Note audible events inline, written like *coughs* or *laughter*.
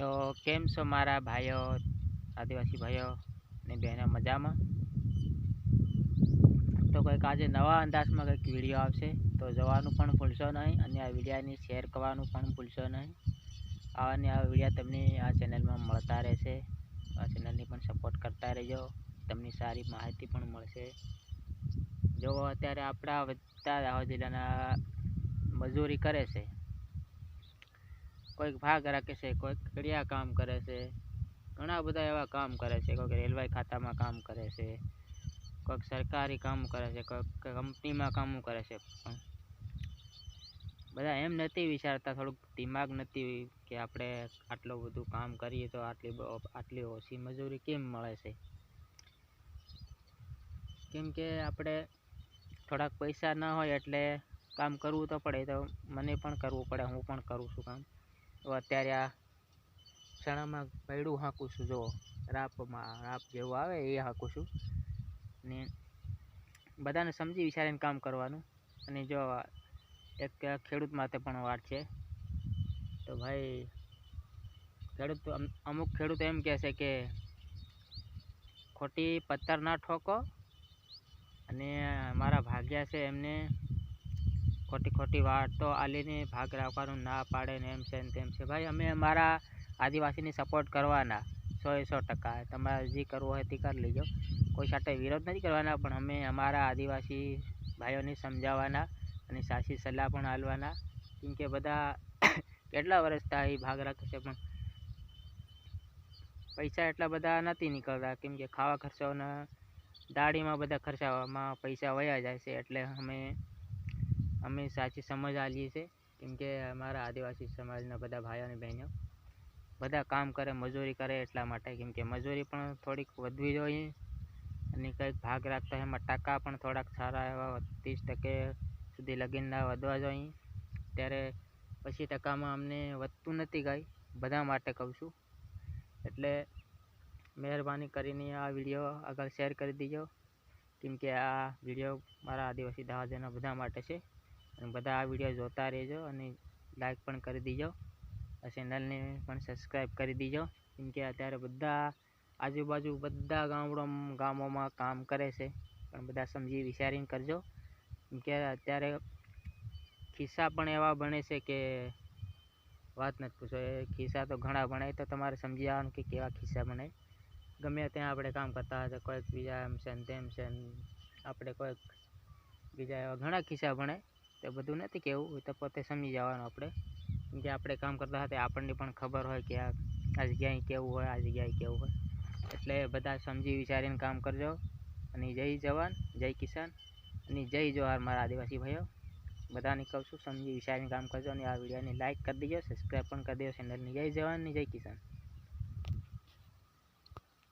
તો કેમ છો મારા ભાઈઓ, આદિવાસી ભાઈઓ અને બહેનો મજામાં? તો કંઈક આજે નવા અંદાજમાં કંઈક વીડિયો આવશે, તો જોવાનું પણ ભૂલશો નહીં અને આ વિડીયાની શેર કરવાનું પણ ભૂલશો નહીં. આવા આ વિડીયા તમને આ ચેનલમાં મળતા રહેશે. આ ચેનલની પણ સપોર્ટ કરતા રહેજો. તમને સારી માહિતી પણ મળશે. જો અત્યારે આપણા બધા દાહોદ જિલ્લાના મજૂરી કરે છે કોઈક ભાગ રાખે છે, કોઈક કડિયા કામ કરે છે, ઘણા બધા એવા કામ કરે છે, કોઈક રેલવે ખાતામાં કામ કરે છે, કોઈક સરકારી કામ કરે છે, કોઈક કંપનીમાં કામ કરે છે બધા એમ નથી વિચારતા, થોડુંક દિમાગ નથી કે આપણે આટલું બધું કામ કરીએ તો આટલી આટલી ઓછી મજૂરી કેમ મળે છે? કેમ કે આપણે થોડાક પૈસા ન હોય એટલે કામ કરવું તો પડે, તો મને પણ કરવું પડે, હું પણ કરું છું કામ. તો અત્યારે આ ચણામાં પૈડું હાંકું છું. જો, રાપમાં, રાપ જેવું આવે એ હાંકું છું. ને બધાને સમજી વિચારીને કામ કરવાનું. અને જો, એક ખેડૂત માટે પણ વાત છે. તો ભાઈ, ખેડૂત અમુક ખેડૂતો એમ કહે છે કે ખોટી પથ્થર ના ઠોકો. અને મારા ભાગ્યા છે એમને ખોટી ખોટી વાતો આલીને ભાગ રાખવાનું ના પાડે ને એમ છે ને તેમ છે. ભાઈ, અમે અમારા આદિવાસીની સપોર્ટ કરવાના. સો એ સો ટકા. તમારે જે કરવું હોય તે કરી લેજો. કોઈ સાથે વિરોધ નથી કરવાના, પણ અમે અમારા આદિવાસી ભાઈઓને સમજાવવાના અને સાચી સલાહ પણ આપવાના કેમ કે બધા *coughs* કેટલા વર્ષથી એ ભાગ રાખે છે, પણ પૈસા એટલા બધા નથી નીકળતા. કેમ કે ખાવા ખર્ચાઓના દાડીમાં બધા ખર્ચાવામાં પૈસા વયા જાય છે, એટલે અમે અમે સાચી સમજ આલીએ છીએ, કેમ કે અમારા આદિવાસી સમાજના બધા ભાઈઓ અને બહેનો બધા કામ કરે, મજૂરી કરે એટલા માટે, કેમ કે મજૂરી પણ થોડીક વધવી જોઈએ અને કંઈક ભાગ રાખતા એમાં ટકા પણ થોડાક સારા એવા ત્રીસ ટકે સુધી લગીનના વધવા જોઈએ. ત્યારે પછી ટકામાં અમને વધતું નથી કાંઈ, બધા માટે કહું છું. એટલે મહેરબાની કરીને આ વીડિયો આગળ શેર કરી દીજો, કેમ કે આ વીડિયો મારા આદિવાસી દાવાજના બધા માટે છે. અને બધા આ વીડિયો જોતા રહેજો અને લાઈક પણ કરી દીજો. આ ચેનલને પણ સબસ્ક્રાઈબ કરી દીજો. કેમકે અત્યારે બધા આજુબાજુ બધા ગામડો ગામોમાં કામ કરે છે. પણ બધા સમજી વિચારીને કરજો. કેમકે અત્યારે ખિસ્સા પણ એવા બને છે કે વાત નથી પૂછો. એ ખિસ્સા તો ઘણા ભણાય, તો તમારે સમજી આવવાનું કે કેવા ખિસ્સા બને ગમે ત્યાં આપણે કામ કરતા હોય તો કોઈક બીજા એમ છે ને તેમ છે આપણે કોઈક બીજા એવા ઘણા ખિસ્સા બને તો બધું નથી કહેવું એ તો પોતે સમજી જવાનું આપણે. જે આપણે કામ કરતા હતા આપણને પણ ખબર હોય કે આ આ જગ્યાએ કેવું હોય આ જગ્યાએ કેવું હોય. એટલે બધા સમજી વિચારીને કામ કરજો. અને જય જવાન, જય કિસાન અને જય જોહાર મારા આદિવાસી ભાઈઓ. બધાને કહું છું, સમજી વિચારીને કામ કરજો અને આ વિડીયોને લાઇક કરી દેજો સબસ્ક્રાઈબ પણ કરી દેજો ચેનલની જય જવાન જય કિસાન.